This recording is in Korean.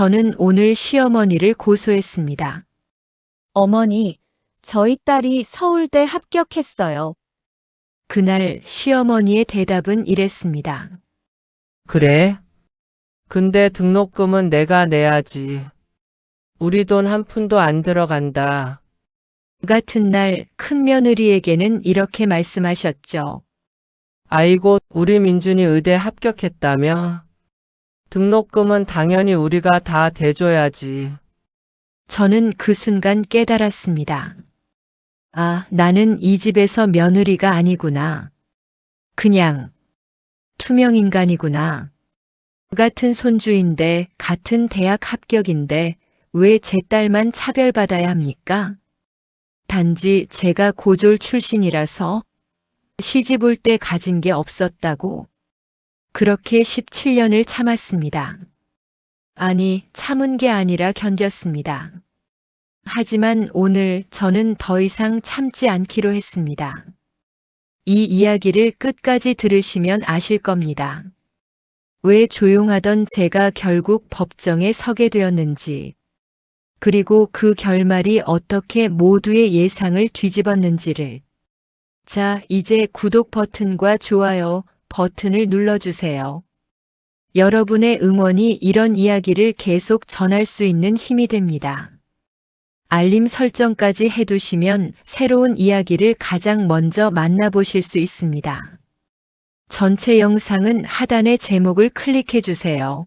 저는 오늘 시어머니를 고소했습니다. 어머니, 저희 딸이 서울대 합격했어요. 그날 시어머니의 대답은 이랬습니다. 그래? 근데 등록금은 내가 내야지. 우리 돈 한 푼도 안 들어간다. 같은 날 큰며느리에게는 이렇게 말씀하셨죠. 아이고, 우리 민준이 의대 합격했다며? 등록금은 당연히 우리가 다 대줘야지. 저는 그 순간 깨달았습니다. 아, 나는 이 집에서 며느리가 아니구나. 그냥 투명 인간이구나. 같은 손주인데 같은 대학 합격인데 왜 제 딸만 차별받아야 합니까? 단지 제가 고졸 출신이라서 시집 올 때 가진 게 없었다고. 그렇게 17년을 참았습니다. 아니, 참은 게 아니라 견뎠습니다. 하지만 오늘 저는 더 이상 참지 않기로 했습니다. 이 이야기를 끝까지 들으시면 아실 겁니다. 왜 조용하던 제가 결국 법정에 서게 되었는지, 그리고 그 결말이 어떻게 모두의 예상을 뒤집었는지를. 자, 이제 구독 버튼과 좋아요 버튼을 눌러주세요. 여러분의 응원이 이런 이야기를 계속 전할 수 있는 힘이 됩니다. 알림 설정까지 해두시면 새로운 이야기를 가장 먼저 만나보실 수 있습니다. 전체 영상은 하단의 제목을 클릭해 주세요.